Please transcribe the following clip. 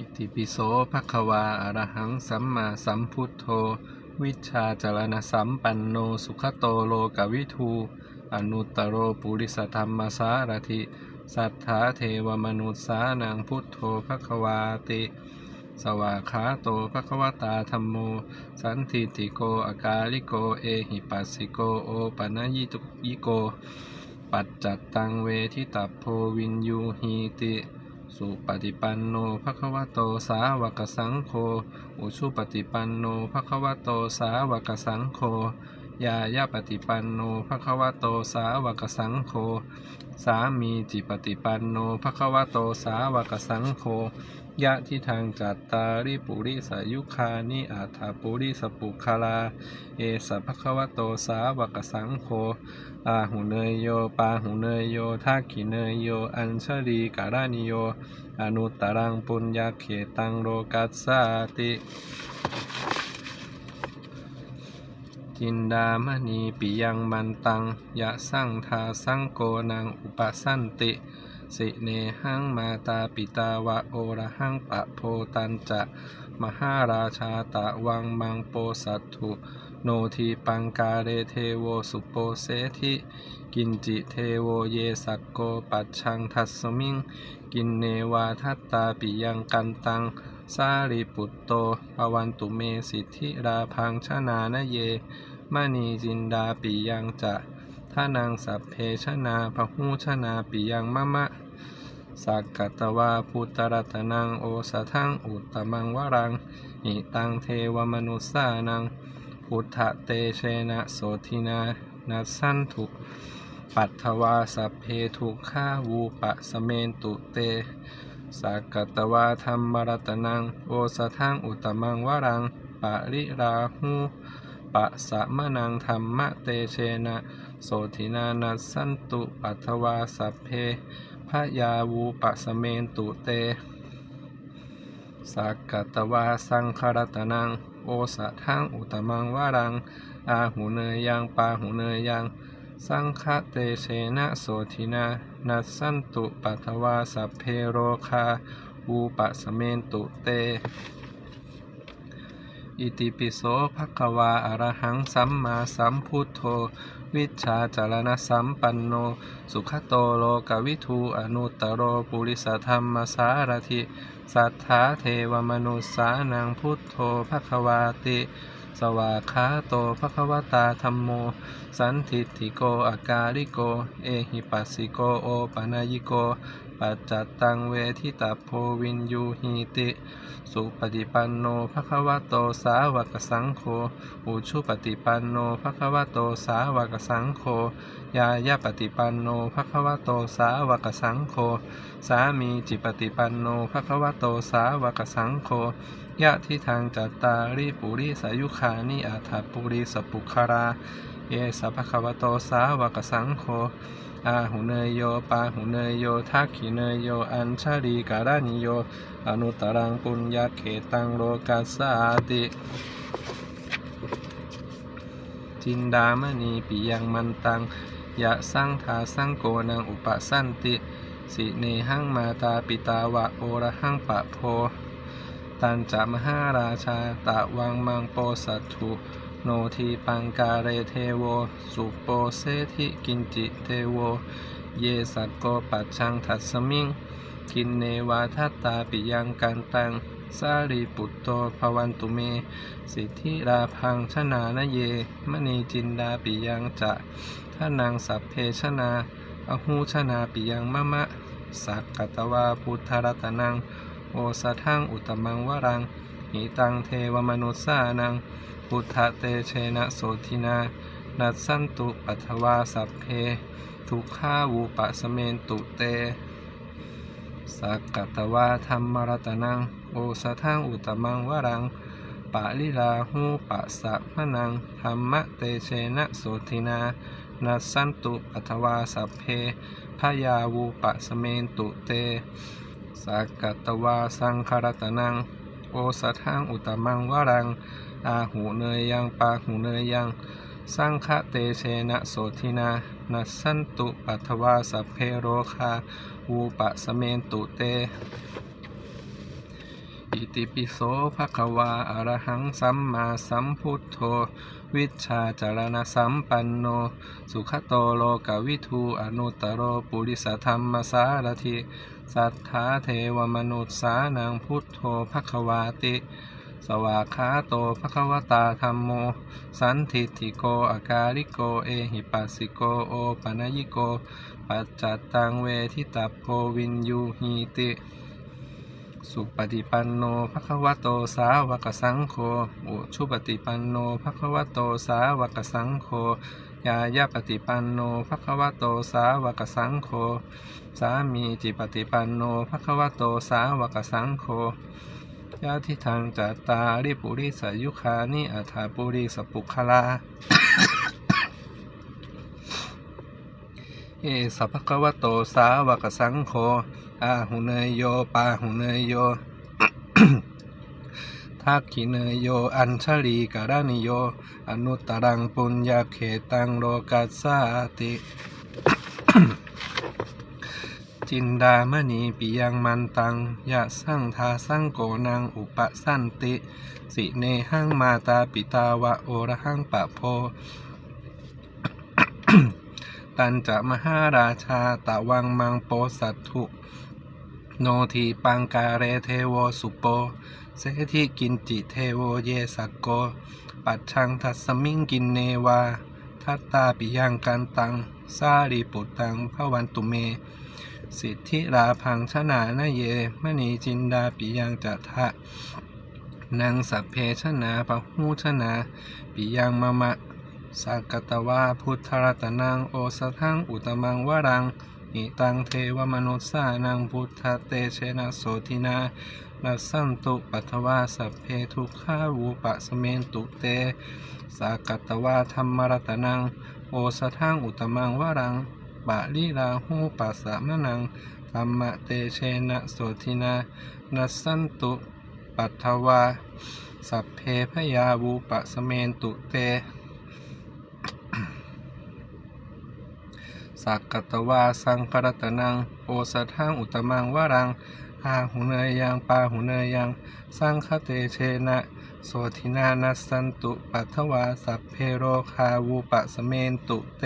อิติปิโสภะคะวาอรหังสัมมาสัมพุทโธ วิชาจารณสัมปันโนสุขโตโลกวิทูอนุตตโรปุริสธรรมสารถิ สัทธาเทวมนุษสานังพุทโธภะคะวาติ สวาขาโตภะคะวตาธรรมโม สันทิติโกอากาลิโกเอหิปัสสิโกโอปะนะยิตุยิโก ปัจจัตตังเวทิตัพโพวินยูหีติ สุปฏิปันโนภะคะวะโตสาวกสังโฆ อุชุปฏิปันโนภะคะวะโตสาวกสังโฆ ยายาปฏิปันโนภะคะวะโตสาวกสังโฆสามีจิปฏิปันโนภะคะวะโตสาวกสังโฆยะที่ทางจัตตาริปุริสายุคานิอาถาปุริสปุคาลา เอสภะคะวะโตสาวกสังโฆอาหุเนยโยปาหุเนยโยทักขิเนยโย อัญชลีการานิโย อนุตตรังปุญญาเขตังโลกัสสาติ จินดามณีปิยังมันตัง ยะสังทาสังโกนังอุปสันติ สิเนหังมาตาปิตาวะโอระหังปะโพตันจะ มหาราชาตะวังมังโปสัตถุ โนทีปังกาเรเทโวสุโปเสธิกินจิเทโวเยสักโกปัจชังทัสสมิง กินเนวาทัตตาปิยังกันตัง สารีปุตโตปวันตุเมสิทธิราพังชนานเยมณีจินดาปิยังจะท่านังสัพเพชนาพหูชนาปิยังมะมะ สักกัตวาพุตรัตนังโอสะทังอุตตมังวรัง หิตังเทวมนุสานัง พุทธเตเชนะโสทินานัสันทุปัตถวาสัพเพทุกขาวูปะสเมนตุเต สักกตวาธรรมรัตนังโอสะทังอุตมังวรังปะริราหูปะสะมะนังธรรมะเตเชนะ โสทินานัสสันตุปัตวาสัพเพพยาวูปะสเมนตุเตสักกตวาสังครัตนัง โอสะทังอุตตมังวารัง อาหูเนยยังปาหูเนยยัง สังฆเตเชนะโสทินานัสสันตุปัทวาสัพเพโรคาวูปสเมนตุเต อิติปิโสภควาอรหังสัมมาสัมพุทโธ วิชาจารณสัมปันโน สุขโตโลกวิทูอนุตตโรปุริสธรรมสารถิ สัทธาเทวมนุสานังพุทโธภควาติ สวากขาโตภะคะวตาธรรมโม สันทิติโกอากาลิโก เอหิปัสสิโกโอปะนายิโก ปัจจัตตังเวทิตาโพวินยูหีติ สุปฏิปันโนภะคะวะโตสาวกสังโฆ อุชุปฏิปันโนภะคะวะโตสาวกสังโฆ ยายาปฏิปันโนภะคะวะโตสาวกสังโฆ สามีจิปฏิปันโนภะคะวะโตสาวกสังโฆ ยะทิทางจัตตาริปุริสายุคานิอาถาปุริสปุคารา เยสัพพะคะวะโตสาวกสังโฆอาหุเนยโยปาหุเนยโยทักขิเนยโย อัญชาลีการานิโย อนุตตรังปุญญาเขตังโลกัสาติ จินดามณีปิยังมันตัง ยะสังทาสังโกนังอุปสันติ สิเนหังมาตาปิตาวะโอระหังปะโพ ตันจะมหาราชาตะวังมังโปสัตถุโนทีปังกาเรเทโว สุโปเซธิกินจิเทโว เยสัตโกปัจชังทัสมิงกินเนวาทัตตาปิยังกันตังสารีปุตโตภวันตุเม สิทธิราพังชนานเย มณีจินดาปิยังจะท่านางสัพเพชนา อหูชนาปิยังมะมะ สักกัตวาพุทธรัตนัง โอสะทังอุตมังวรังหิตังเทวมนุสานังพุทธเตเชนะโสทินา นัสสันตุปัทวาสัพเพ ทุกขาวูปะสเมนตุเต สักกัตวาธรรมรัตนัง โอสะทังอุตตมังวรังปะลิลาหูปะสะมะนังธรรมะเตเชนะโสทินา นัสสันตุปัทวาสัพเพพยาวูปะสเมนตุเต สักกัตวาสังคารตนัง โอสะทังอุตมังวรัง อาหูเนยยังปาหูเนยยัง สังฆเตเชนะโสทินานัสสันตุปัทวาสัพเพโรคาวูปะสเมนตุเตอิติปิโสภะคะวาอรหังสัมมาสัมพุทโธ วิชาจารณสัมปันโน สุขโตโลกวิทูอนุตตโรปุริสธรรมสารถิ สัทธาเทวมนุษย์สานังพุทโธภควาติ สวากขาโตภควตาธรรมโม สันทิฏฐิโกอากาลิโกเอหิปัสสิโกโอปัญญิโก ปัจจัตตังเวทิตาโพวินยูหีติสุปฏิปันโนภะคะวะโตสาวกสังโฆ อุชุปฏิปันโนภะคะวะโตสาวกสังโฆ ยายาปฏิปันโนภะคะวะโตสาวกสังโฆสามีจิปฏิปันโนภะคะวะโตสาวกสังโฆยาทิทางจัตตาริปุริสายุคานิอัฏฐาปุริสปุคลาเอสัพพะคะวะโตสาวกสังโฆอาหุเนยโยปาหุเนยโย ทักขิเนยโย อัญชลีการนิโย อนุตตรังปุญญาเขตังโลกัสสาติ จินดามณีปิยังมันตัง ยะสังทาสังโกนังอุปสันติ สิเนหังมาตาปิตาวะโอระหังปะโพตันจะมหาราชาตะวังมังโปสัตถุ โนทีปังกาเรเทโวสุโป เสธิกินจิเทโวเยสักโก ปัจชังทัสมิงกินเนวา ทัตตาปิยังกันตังสารีปุตตังพระวันตุเม สิทธิราพังชนานาเยมณีจินดาปิยังจัทะนางสัพเพชนาปะหูชนาปิยังมะมะสักกตวาพุทธรัตนังโอสทังอุตมังวรังอิตังเทวมนุสสานังพุทธเตเชนะโสทินา นัสสันตุปัทวาสัพเพทุกขาวูปะสเมนตุเตสักกตวาธรรมรัตนัง โอสทังอุตมังวรังบาลีลาหูปัสสะมะนังธรรมเตเชนะโสทินา นัสสันตุปัทวา สัพเพพยาวูปะสเมนตุเตสักกตวาสังครัตนัง โอสทังอุตมังวรัง อาหุเนยยังปาหุเนยยังสร้างคเตเชนะโสทินานัสสันตุปัทวาสัพเพโรคาวูปะสเมนตุเต